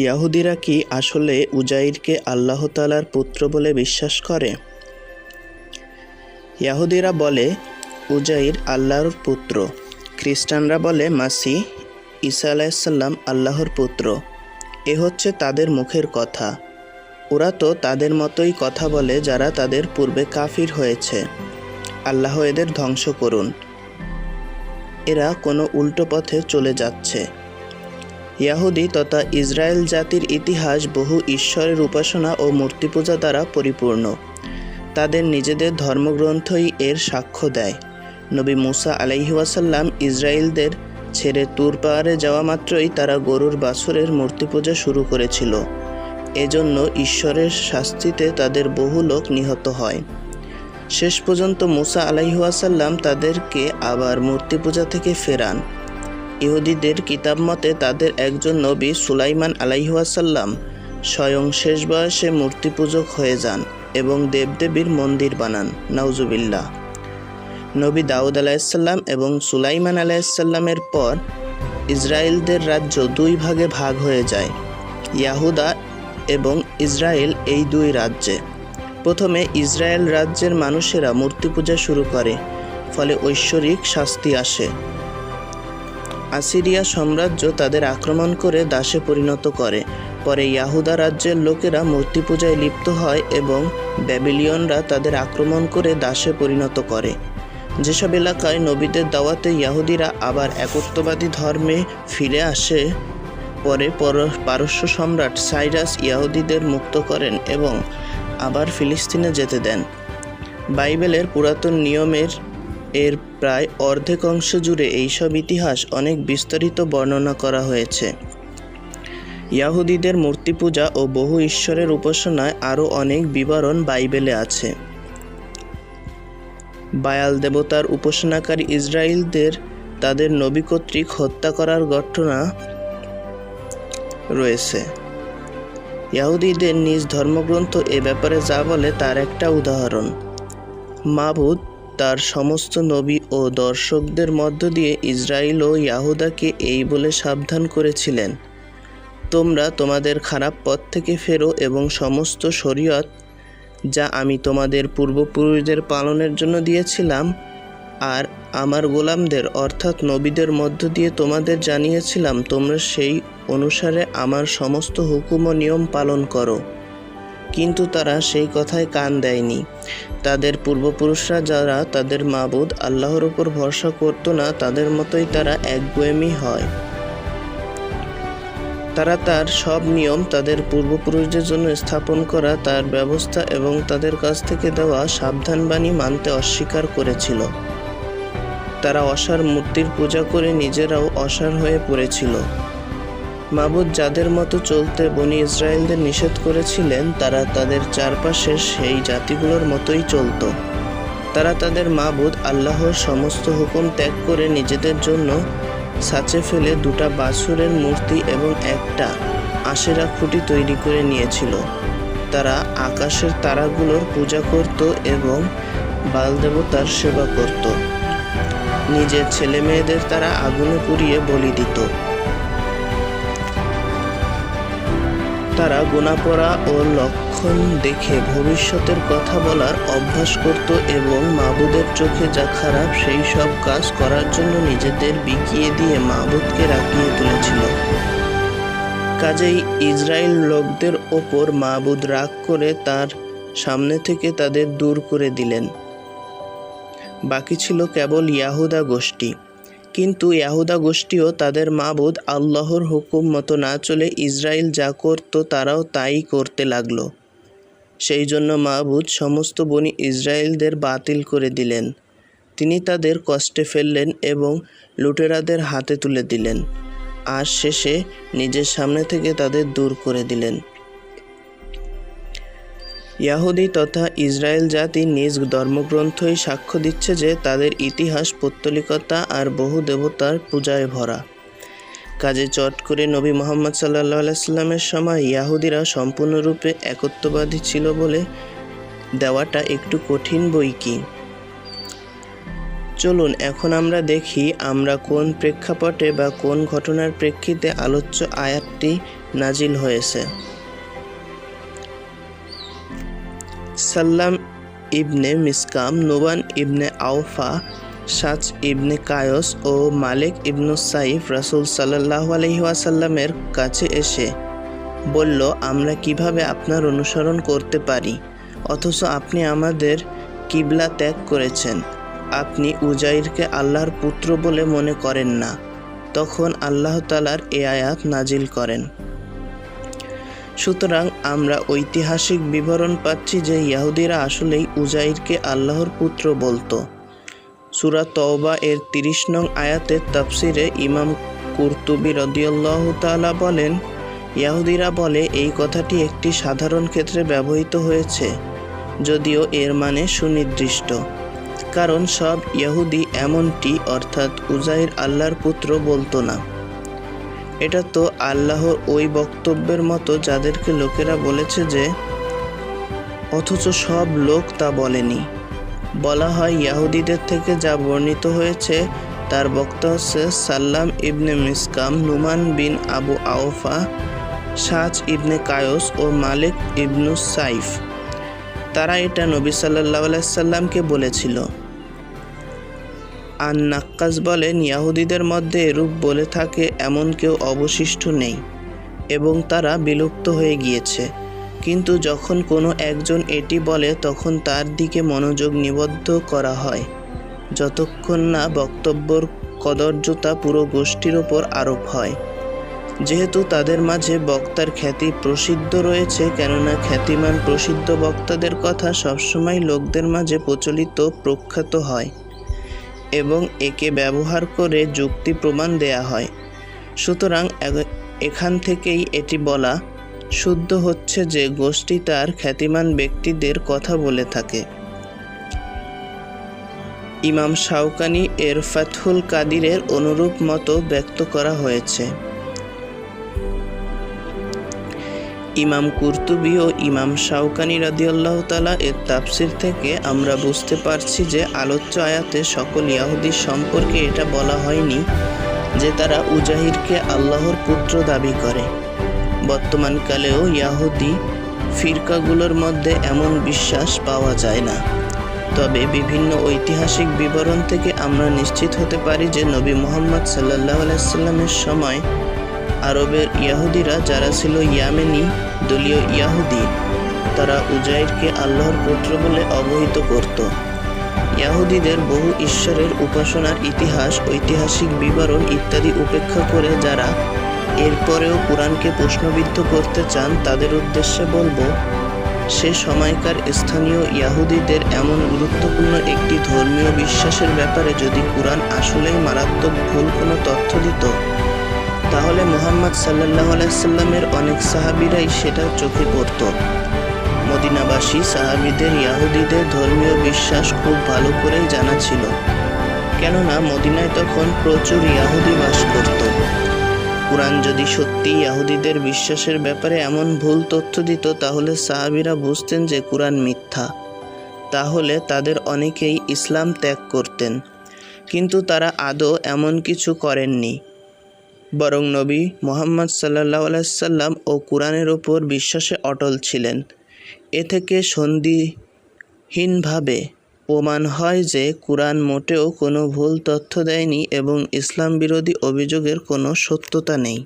ইয়াহুদিরা কি আসলে উজাইরকে আল্লাহ তালার পুত্র বলে বিশ্বাস করে? ইয়াহুদিরা বলে, উজাইর আল্লাহর পুত্র। খ্রিস্টানরা বলে মাসি ঈসা আলাইসাল্লাম আল্লাহর পুত্র। এ হচ্ছে তাদের মুখের কথা। ওরা তো তাদের মতোই কথা বলে যারা তাদের পূর্বে কাফির হয়েছে। আল্লাহ এদের ধ্বংস করুন। এরা কোনো উল্টো পথে চলে যাচ্ছে। ইয়াহুদি তথা ইসরায়েল জাতির ইতিহাস বহু ঈশ্বরের উপাসনা ও মূর্তি পূজা দ্বারা পরিপূর্ণ। তাদের নিজেদের ধর্মগ্রন্থই এর সাক্ষ্য দেয়। নবী মুসা আলাইহাসাল্লাম ইসরায়েলদের ছেড়ে তুর পাহাড়ে যাওয়া মাত্রই তারা গরুর বাছুরের মূর্তি পূজা শুরু করেছিল। এজন্য ঈশ্বরের শাস্তিতে তাদের বহু লোক নিহত হয়। শেষ পর্যন্ত মুসা আলাইহাসাল্লাম তাদেরকে আবার মূর্তি পূজা থেকে ফেরান। ইহুদিদের কিতাব মতে তাদের একজন নবী সুলাইমান আলাইহাসাল্লাম স্বয়ং শেষ বয়সে মূর্তি পূজক হয়ে যান এবং দেবদেবীর মন্দির বানান। নাউজুবিল্লাহ। নবী দাউদ আলাইসাল্লাম এবং সুলাইমান আলাইসাল্লামের পর ইসরায়েলদের রাজ্য দুই ভাগে ভাগ হয়ে যায়, ইয়াহুদা এবং ইসরায়েল এই দুই রাজ্যে। প্রথমে ইসরায়েল রাজ্যের মানুষেরা মূর্তি পূজা শুরু করে, ফলে ঐশ্বরিক শাস্তি আসে। আসিরিয়া সাম্রাজ্য তাদের আক্রমণ করে দাসে পরিণত করে। পরে ইয়াহুদা রাজ্যের লোকেরা মূর্তি পূজায় লিপ্ত হয় এবং ব্যাবিলিয়নরা তাদের আক্রমণ করে দাসে পরিণত করে। যেসব এলাকায় নবীদের দাওয়াতে ইয়াহুদিরা আবার একত্ববাদী ধর্মে ফিরে আসে, পরে পর পারস্য সম্রাট সাইরাস ইয়াহুদিদের মুক্ত করেন এবং আবার ফিলিস্তিনে যেতে দেন। বাইবেলের পুরাতন নিয়মের এর প্রায় অর্ধেক অংশ জুড়ে এইসব ইতিহাস অনেক বিস্তারিত বর্ণনা করা হয়েছে। ইয়াহুদিদের মূর্তি পূজা ও বহু ঈশ্বরের উপাসনায় আরও অনেক বিবরণ বাইবেলে আছে। বায়াল দেবতার উপাসনাকারী ইসরায়েলদের তাদের নবী কর্তৃক হত্যা করার ঘটনা রয়েছে। ইয়াহুদিদের নিজ ধর্মগ্রন্থ এ ব্যাপারে যা বলে তার একটা উদাহরণ। মাবুদ তার সমস্ত নবী ও দর্শকদের মধ্য দিয়ে ইসরায়েল ও ইয়াহুদাকে এই বলে সাবধান করেছিলেন। তোমরা তোমাদের খারাপ পথ থেকে ফেরো এবং সমস্ত শরীয়ত যা আমি তোমাদের পূর্বপুরুষদের পালনের জন্য দিয়েছিলাম আর আমার গোলামদের, অর্থাৎ নবীদের মধ্য দিয়ে তোমাদের জানিয়েছিলাম, তোমরা সেই অনুসারে আমার সমস্ত হুকুম ও নিয়ম পালন করো। কিন্তু তারা সেই কথায় কান দেয়নি। তাদের পূর্বপুরুষরা যারা তাদের মাবুদ আল্লাহর উপর ভরসা করতো না, তাদের মতোই তারা একগুয়েমি হয়। তারা তার সব নিয়ম তাদের পূর্বপুরুষদের জন্য স্থাপন করা, তার ব্যবস্থা এবং তাদের কাছ থেকে দেওয়া সাবধানবাণী মানতে অস্বীকার করেছিল। তারা অসার মূর্তির পূজা করে নিজেরাও অসার হয়ে পড়েছিল। মাবুদ যাদের মতো চলতে বনি ইসরায়েলদের নিষেধ করেছিলেন, তারা তাদের চারপাশে সেই জাতিগুলোর মতোই চলত। তারা তাদের মাবুদ আল্লাহর সমস্ত হুকুম ত্যাগ করে নিজেদের জন্য সাঁচে ফেলে দুটা বাছুরের মূর্তি এবং একটা আশেরা খুঁটি তৈরি করে নিয়েছিল। তারা আকাশের তারাগুলোর পূজা করত এবং বালদেবতার সেবা করত। নিজের ছেলে মেয়েদের তারা আগুনে পুড়িয়ে বলি দিত। তারা গোনাপড়া ও লক্ষণ দেখে ভবিষ্যতের কথা বলার অভ্যাস করত এবং মাবুদের চোখে যা খারাপ, সেই সব কাজ করার জন্য নিজেদের বিকিয়ে দিয়ে মাবুদকে রাখিয়ে তুলেছিল। কাজেই ইসরায়েল লোকদের ওপর মাবুদ রাগ করে তার সামনে থেকে তাদের দূর করে দিলেন। বাকি ছিল কেবল ইয়াহুদা গোষ্ঠী। কিন্তু ইয়াহুদা গোষ্ঠীও তাদের মাবুদ আল্লাহর হুকুম মতো না চলে ইসরায়েল যা করত তারাও তাই করতে লাগল। সেই জন্য মাবুদ সমস্ত বনি ইসরায়েলদের বাতিল করে দিলেন। তিনি তাদের কষ্টে ফেললেন এবং লুটেরাদের হাতে তুলে দিলেন। আর শেষে নিজের সামনে থেকে তাদের দূর করে দিলেন। ইয়াহুদি তথা ইসরায়েল জাতি নিজ ধর্মগ্রন্থই সাক্ষ্য দিচ্ছে যে তাদের ইতিহাস, পৌত্তলিকতা আর বহু দেবতার পূজায় ভরা। কাজে চট করে নবী মোহাম্মদ সাল্লাহ আলাইস্লামের সময় ইয়াহুদিরা সম্পূর্ণরূপে একত্ববাদী ছিল বলে দেওয়াটা একটু কঠিন বই কি? চলুন, এখন আমরা দেখি আমরা কোন প্রেক্ষাপটে বা কোন ঘটনার প্রেক্ষিতে আলোচ্য আয়াতটি নাজিল হয়েছে। সাল্লাম ইবনে মিসকাম, নোবান ইবনে আউফা সাজ ইবনে কায়স ও মালিক ইবনু সাইফ রাসূল সাল্লাহ আলহিহাসাল্লামের কাছে এসে বলল, আমরা কীভাবে আপনার অনুসরণ করতে পারি? অথচ আপনি আমাদের কিবলা ত্যাগ করেছেন। আপনি উজাইরকে আল্লাহর পুত্র বলে মনে করেন না। তখন আল্লাহ তালার এ আয়াত নাজিল করেন। সুতরাং আমরা ঐতিহাসিক বিবরণ পাচ্ছি যে ইয়াহুদিরা আসলেই উজাইরকে আল্লাহর পুত্র বলতো। সুরা তওবা এর তিরিশ নং আয়াতের তাফসিরে ইমাম কুরতুবি রদিয়াল্লাহ তাআলা বলেন, ইয়াহুদিরা বলে, এই কথাটি একটি সাধারণ ক্ষেত্রে ব্যবহৃত হয়েছে, যদিও এর মানে সুনির্দিষ্ট। কারণ সব ইয়াহুদি এমনটি অর্থাৎ উজাইর আল্লাহর পুত্র বলতো না। এটা তো আল্লাহর ওই বক্তব্যের মতো যাদেরকে লোকেরা বলেছে যে, অথচ সব লোক তা বলেনি। বলা হয় ইয়াহুদিদের থেকে যা বর্ণিত হয়েছে, তার বক্তা হচ্ছে সাল্লাম ইবনে মিসকাম, নুমান বিন আবু আওফা, সাজ ইবনে কায়স ও মালিক ইবনু সাইফ। তারা এটা নবী সাল্লাহ সাল্লামকে বলেছিল। আর নাক্কাস বলেন, ইয়াহুদিদের মধ্যে এরূপ বলে থাকে এমন কেউ অবশিষ্ট নেই এবং তারা বিলুপ্ত হয়ে গিয়েছে। কিন্তু যখন কোনো একজন এটি বলে, তখন তার দিকে মনোযোগ নিবদ্ধ করা হয়। যতক্ষণ না বক্তব্যর কদর্যতা পুরো গোষ্ঠীর ওপর আরোপ হয়। যেহেতু তাদের মাঝে বক্তার খ্যাতি প্রসিদ্ধ রয়েছে, কেননা খ্যাতিমান প্রসিদ্ধ বক্তাদের কথা সবসময় লোকদের মাঝে প্রচলিত, প্রখ্যাত হয়। এবং একে ব্যবহার করে যুক্তি প্রমাণ দেয়া হয়। সুতরাং এখান থেকেই এটি বলা শুদ্ধ হচ্ছে যে গোষ্ঠী তার খ্যাতিমান ব্যক্তিদের কথা বলে থাকে। ইমাম শাওকানি এর ফাতহুল কাদিরের অনুরূপ মতো ব্যক্ত করা হয়েছে। ইমাম কুরতুবি ও ইমাম শাওকানি রাদিয়াল্লাহ তালা এর তাফসির থেকে আমরা বুঝতে পারছি যে আলোচ্য আয়াতে সকল ইয়াহুদির সম্পর্কে এটা বলা হয়নি যে তারা উজাহিরকে আল্লাহর পুত্র দাবি করে। বর্তমানকালেও ইয়াহুদি ফিরকাগুলোর মধ্যে এমন বিশ্বাস পাওয়া যায় না। তবে বিভিন্ন ঐতিহাসিক বিবরণ থেকে আমরা নিশ্চিত হতে পারি যে নবী মোহাম্মদ সাল্লাহ আলাইসাল্লামের সময় আরবের ইয়াহুদিরা যারা ছিল ইয়ামেনি, দলীয় ইয়াহুদি, তারা উজাইরকে আল্লাহর পুত্র বলে অবহিত করত। ইয়াহুদিদের বহু ঈশ্বরের উপাসনার ইতিহাস, ঐতিহাসিক বিবরণ ইত্যাদি উপেক্ষা করে যারা এরপরেও কোরআনকে প্রশ্নবিদ্ধ করতে চান, তাদের উদ্দেশ্যে বলব, সে সময়কার স্থানীয় ইয়াহুদিদের এমন গুরুত্বপূর্ণ একটি ধর্মীয় বিশ্বাসের ব্যাপারে যদি কোরআন আসলেই মারাত্মক ভুল কোনো তথ্য দিত তাহলে মোহাম্মদ সাল্লাহ আলাইসাল্লামের অনেক সাহাবিরাই সেটা চোখে পড়ত। মদিনাবাসী সাহাবিদের, ইয়াহুদিদের ধর্মীয় বিশ্বাস খুব ভালো করেই জানা ছিল। কেননা মদিনায় তখন প্রচুর ইয়াহুদি বাস করত। কোরআন যদি সত্যি ইয়াহুদিদের বিশ্বাসের ব্যাপারে এমন ভুল তথ্য দিত, তাহলে সাহাবিরা বুঝতেন যে কোরআন মিথ্যা। তাহলে তাদের অনেকেই ইসলাম ত্যাগ করতেন। কিন্তু তারা আদৌ এমন কিছু করেননি। বরং নবী মোহাম্মদ সাল্লাহ আলাইসাল্লাম ও কোরআনের ওপর বিশ্বাসে অটল ছিলেন। এ থেকে সন্ধিহীনভাবে প্রমাণ হয় যে কোরআন মোটেও কোনো ভুল তথ্য দেয়নি এবং ইসলাম বিরোধী অভিযোগের কোনো সত্যতা নেই।